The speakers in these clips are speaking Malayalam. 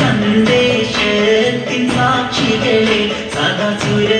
സന്ദേശത്തിൻ സാക്ഷികളെ സദസുരവില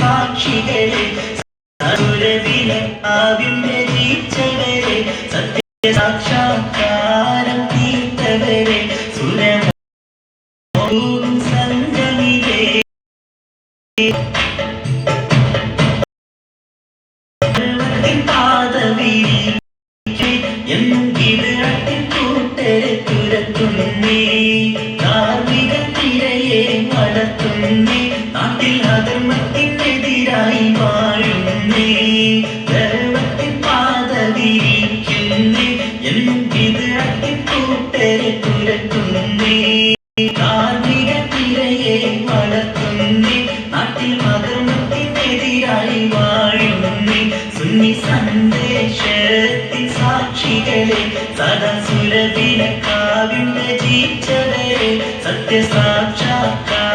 സാക്ഷികളെ സൗരവില കാവ്യം രചിച്ചവരെ സത്യസാക്ഷാത്കാരം തീർത്തവരെ സുരമോടും സംഗമിതേ വളർത്തുന്നേ നാട്ടിൽ അധർമ്മത്തിനെതിരായി വാഴുന്നേ. ധർമ്മത്തിൻ പാദവിരിക്കുന്നേ എന്നും ഗിരിഴത്തിൻ കൂട്ടരെ തുരക്കുന്നേ ധാർമ്മിക തിരയെ വളർത്തുന്നേ. നാട്ടിൽ അധർമ്മത്തിനെതിരായി വാഴുന്നേ. സുന്നി സന്ദേശത്തിൻ സാക്ഷികളെ സദസുരവില കാവ്യം രചിച്ചവരെ സത്യസാക്ഷാത്കാരം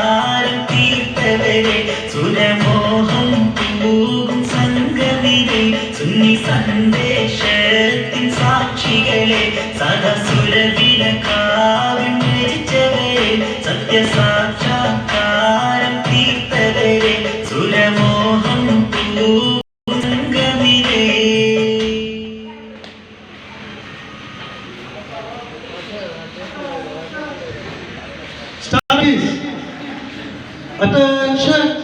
സത്യസാക്ഷാത്കാരം തീർത്തവരെ സുരമോഹം Studies. Attention.